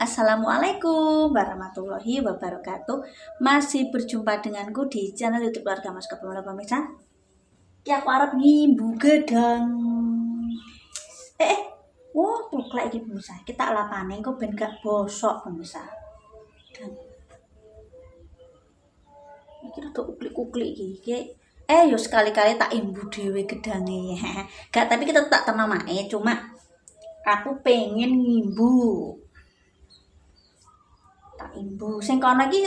Assalamualaikum warahmatullahi wabarakatuh. Masih berjumpa denganku di channel youtube keluarga mas kepala pemirsa Ya aku harap ngimbu gedang Eh, eh Wah, tuklek iki pemirsa. Kita lapane kok ben gak bosok pemirsa. Dan Iki rada uklik-uklik iki. Eh, yo sekali-kali tak imbu dewe gedange. Gak, tapi kita tak tenang mae Cuma aku pengen ngimbu imbu sing kono iki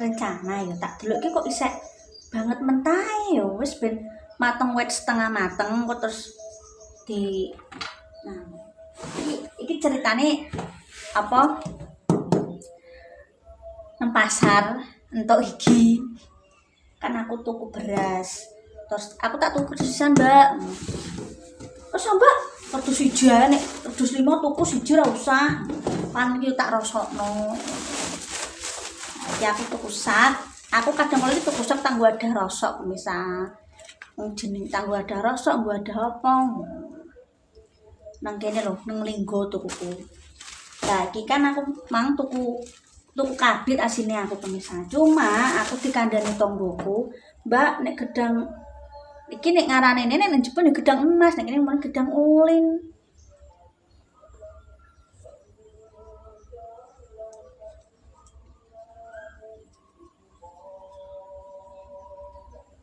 rencana ya tak delok kok isek banget mentah ya wis ben mateng wet setengah mateng kok terus di nah iki, iki ceritane apa? Nang pasar entuk iki kan aku tuku beras. Terus aku tak tuku sisan mbak terus mbak. Kertas hijau nek kertas lima tuku siji ora usah. Kan iki tak rosokno. Iki aku tuku sak aku kadang kali tuku sak tanggo ada rosok misal. Wong jeneng tanggo ada rosok gua ada apa? Nang kene lho nang linggo tukuku. Nah iki kan aku mang tuku tuku kabit asine aku pemirsa cuma aku dikandani tonggoku. Mbak nek gedang iki nek ngarane nenek nek jepun gedang emas nek kene gedang ulin.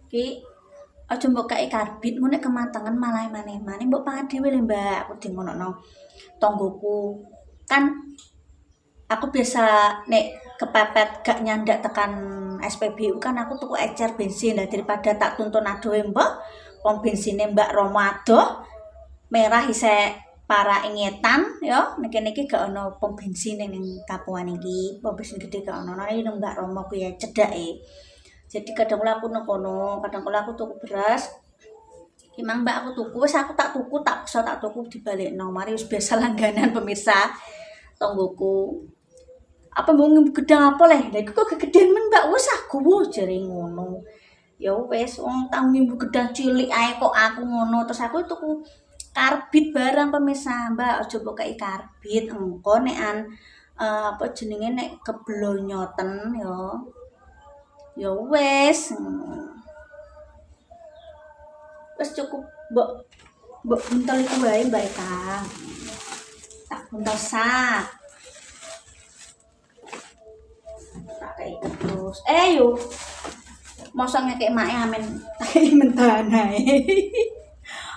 Ki aja mbok kae karbit ngono nek kematangan malah maneh-maneh mbok pangan dhewe lho Mbak aku di ngono tonggoku kan aku biasa nek kepepet gak nyandak tekan SPBU kan aku tuku ecer bensin. Lah daripada tak tuntun adoh mbok pom bensinnya Mbak Romo adoh merah ise para ingetan yo. Nek niki gak ono pom bensin ning kapuan iki. Pom bensin gede gak ono. Nek Mbak Romo ku ya cedake jadi kadang kala aku nekono kadang kala aku tuku beras. Emang mbak aku tuku, wes aku tak tuku, tak bisa tak tuku di balik no, mari biasa langganan pemirsa tonggoku. Apa mau gedang apa leh? Lagi kok kegedean men mbak, wes aku jari ngono. Ya wes, wong tahu minggu gedang cilik ae kok aku ngono, terus aku tuku karbit barang pemirsa mbak, coba kayak karbit, engko nean uh, apa jenenge nek keblonyoten ya ya wes. Wes cukup mbok mbok buntel iku wae Mbak Eka. Tak buntel sak terus eh yuk mosongnya kayak mae amin kayak mentahan ae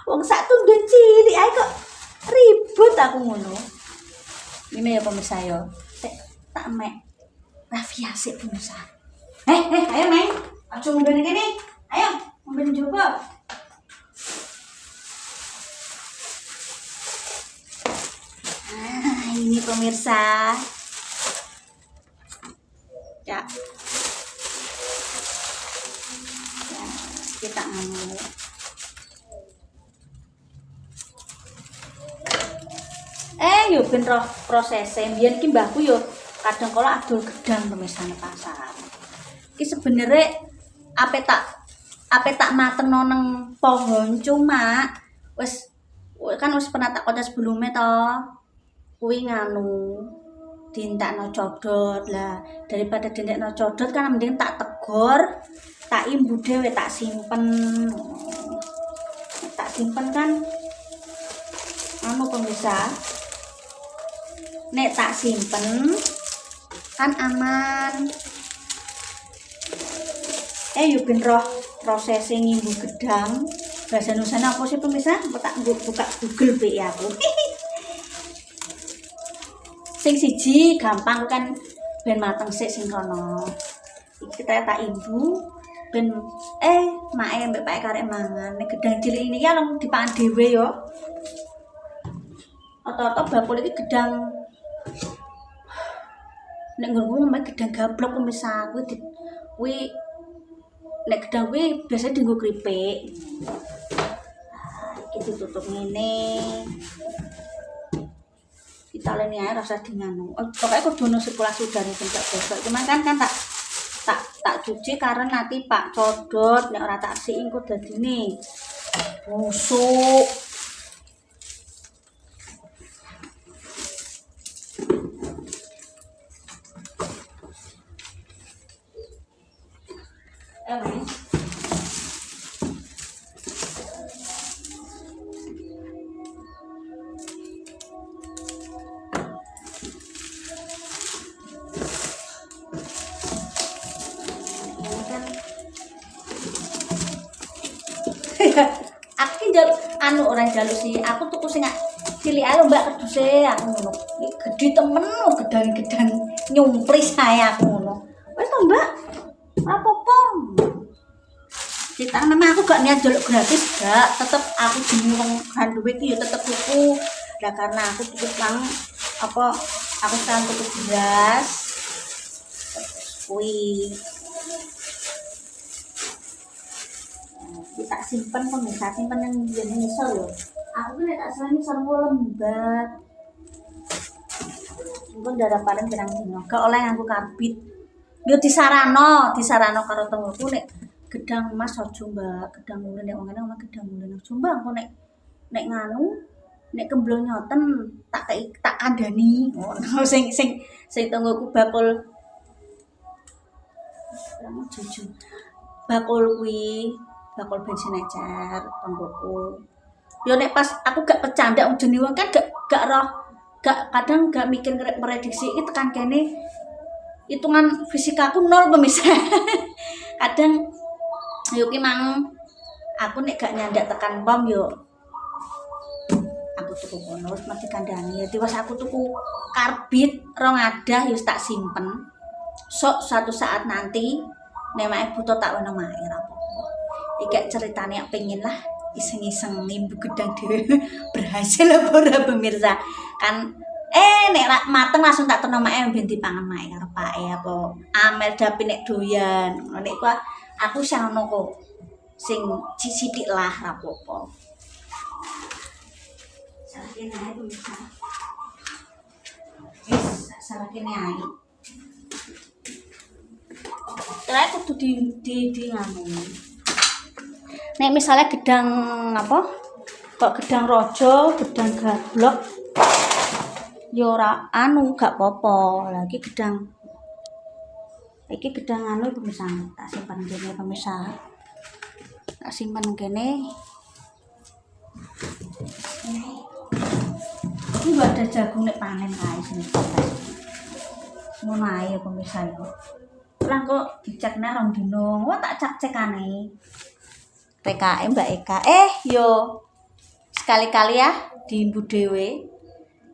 wong sak tundun cilik ae kok ribut aku ngono ini ya pemirsa yo tak mek rafia sih pemirsa Eh, eh, ayo main. Acu ngomben ini. Ayo, ngomben coba. Nah, ini pemirsa. Ya. ya kita ngomong. Eh, yuk ben roh prosesnya. Biar ki mbahku yuk kadang kalau adul gedang pemirsa pasar ki sebenarnya apa tak apa tak mateng noneng pohon cuma wes kan wes pernah tak kota sebelumnya toh kuwi nganu dinta no codot. Lah daripada dinta no codot kan mending tak tegor tak imbu dewe tak simpen. Tak simpen kan anu pemirsa? Nek tak simpen kan aman. Eh yuk roh prosesnya ngimbu gedang. Bahasa nusana apa sih pemirsa? Tak buka google ya aku sing siji gampang kan ben mateng sik sing kono kita tak imbu ben eh mae mbek pak karek mangan. Nek gedang cilik ini ya langsung dipangan dhewe yo. Atau-atau bakul iki gedang. Nek nggonku gedang gablok pemirsa kuwi kuwi nek gedang kuwi biasanya dienggo keripik iki tutup ngene italian ya rasa dengan eh, pokoknya aku dulu sirkulasi udara sejak besok cuman kan kan tak tak tak cuci karena nanti pak codot nek ora tak sih ingkut dadine. Ini busuk eh, Thank. Anu ora njaluk sih. Aku tuku sing cilik ae mbak. Keduse aku ngono. Gede temen lho gedang-gedang nyumpris saya aku ngono. Wis to mbak? Apa-apa Cita memang aku gak niat jaluk gratis gak tetep aku duit iki ya tetep tuku. Lah karena aku tuku mang apa aku sekarang tuku beras kuwi simpen pemirsa simpen yang jadi ngisor yo aku kan tak salah ngisor mau lembat. Mungkin darah paling pirang dino. Gak oleh aku karbit yo disarano disarano karo tenggoku nek gedang emas ojo mbak. Gedang mulen nek ngene omah gedang mulen ojo mbak aku nek nek nganu nek kemblong nyoten tak kei tak kandani ngono sing sing sing tenggoku bakul. Jujur bakul kuwi bakul bensin ecer tenggoku yo nek pas aku gak wong jenenge wong kan gak gak roh gak kadang gak mikir ngerek prediksi itu tekan kene hitungan fisikaku nol pemirsa kadang yo ki mang aku nek gak nyandak tekan pom yo aku tuku kono wis mesti kandhani. Dadi was aku tuku karbit rong adah yo tak simpen. Sok suatu saat nanti nek mae butuh tak ono mae ora ceritane yang pengen lah iseng-iseng nimbu gedang dhewe berhasil apa pemirsa. Kan eh nek ra- mateng langsung tak terno mae ben dipangan mae karo pake apa. Amel dapi nek doyan. Nek kuwi aku sing ono kok sing sithik lah ra apa-apa. Salah kene ae pemirsa. Wis salah kene ae. Kudu di di di nganu. Nek misalnya gedang apa? Kok gedang rojo, gedang gablok. Ya ora anu gak apa-apa. Lagi gedang iki gedang anu pemirsa tak simpan kene pemirsa. Tak simpan kene. Ini gak ada jagung nek panen kae sini. Ngono ae ya pemirsa itu. Lah kok dicekne rong dino. Wah tak cek-cekane. TKM Mbak Eka. Eh, yo sekali-kali ya diimbu dhewe.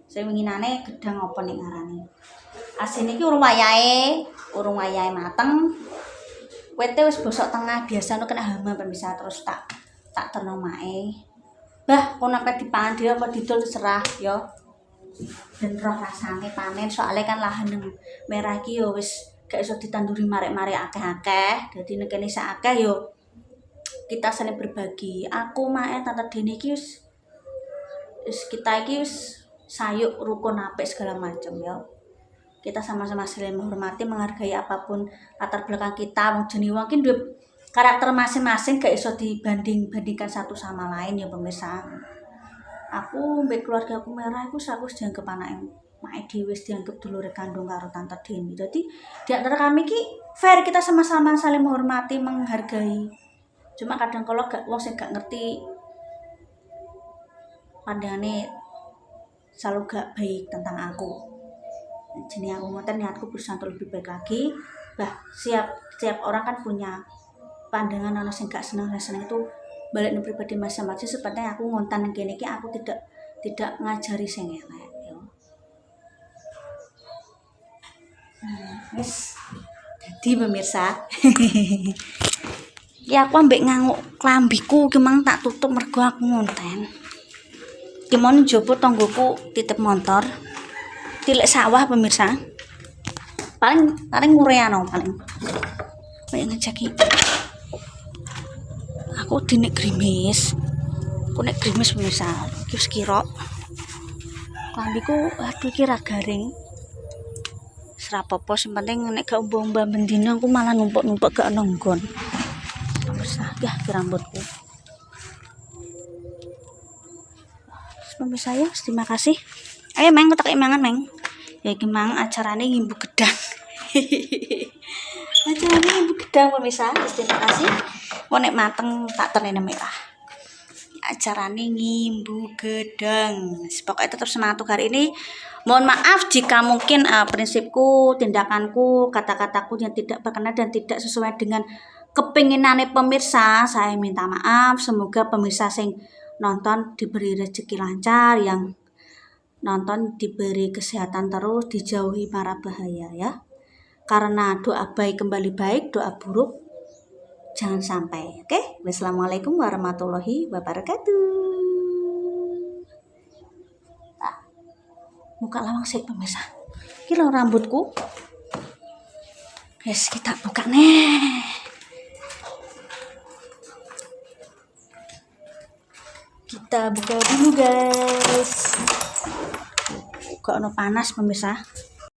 Saya winginane gedang apa ning ngarani. Asin iki urung wayahe, urung wayahe mateng. Wete wis bosok tengah biasa kena hama pemirsa terus tak tak terno mae. Bah, kok sampe dipangan dhewe apa didol terserah yo. Ben roh rasane panen soalnya kan lahan yang merah iki yo wis gak iso ditanduri marek-marek akeh-akeh. Dadi nek kene sak akeh yo kita saling berbagi. Aku mae tante Dini wis kita iki wis sayuk rukun apik segala macam ya. Kita sama-sama saling menghormati, menghargai apa pun latar belakang kita. Wong wong ki duwe karakter masing-masing gak iso dibanding-bandingkan satu sama lain ya pemirsa. Aku mbek keluarga aku merah aku wis dianggap anake mak dhewe wis dianggap dulure kandung karo tante Dini. Jadi di antara kami ki fair kita sama-sama saling menghormati, menghargai. Cuma kadang kalau gak wong sing gak ngerti pandangane selalu gak baik tentang aku. Jadi aku ngoten niatku berusaha untuk lebih baik lagi. Bah, siap setiap orang kan punya pandangan ana sing gak seneng seneng itu balik ning pribadi masing-masing seperti aku ngontan iki aku tidak tidak ngajari sing elek ya. Hmm, wis jadi pemirsa ya aku ambek nganguk klambiku ki mang tak tutup mergo aku ngonten. Ki mau njupuk tonggoku titip motor tilek sawah pemirsa. Paling paling ngureano paling. Kayak ngeceki aku dinek grimis. Aku nek grimis pemirsa. Ki wis kira klambiku aduh kira garing. Serapopo sing penting nek gak umba-umba bendina aku malah numpuk-numpuk gak nonggon ya ki rambutku. Pemirsa ya terima kasih. Ayo meng tak mangan meng. Ya iki mang acarane ngimbu gedang. Acarane ngimbu gedang pemirsa terima kasih. Mau nek mateng tak terene merah. Acarane ngimbu gedang. Pokoknya tetap semangat hari ini. Mohon maaf jika mungkin uh, prinsipku tindakanku kata-kataku yang tidak berkenan dan tidak sesuai dengan kepinginane pemirsa saya minta maaf. Semoga pemirsa sing nonton diberi rezeki lancar yang nonton diberi kesehatan terus dijauhi para bahaya ya. Karena doa baik kembali baik doa buruk jangan sampai oke? Wassalamualaikum warahmatullahi wabarakatuh. Ah, buka lawang sih pemirsa. Ini loh rambutku. Guys, kita buka nih. Kita buka dulu, guys. Kok no panas pemirsa?